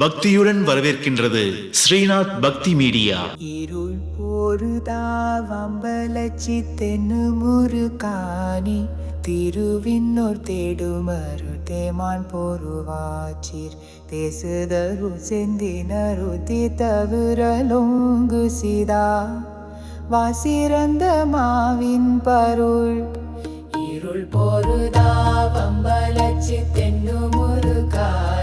பக்தியுடன் வரவேற்கின்றது ஸ்ரீநாத் பக்தி மீடியா. இருள் பொருதாவம்பலச்சி தென்னுமுரு காணி திருவின்னோர் தேடுமரு தேமான் பொருவாச்சீர் தேசுதரு செந்தினரு தீத்தவிரலோங்கு சிதா வாசிறந்த மாவின் பருள். இருள் பொருதாவம்பலச்சி தென்னுமுரு காணி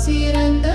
sirena.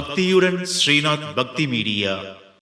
பக்தியுடன் ஸ்ரீநாத் பக்தி மீடியா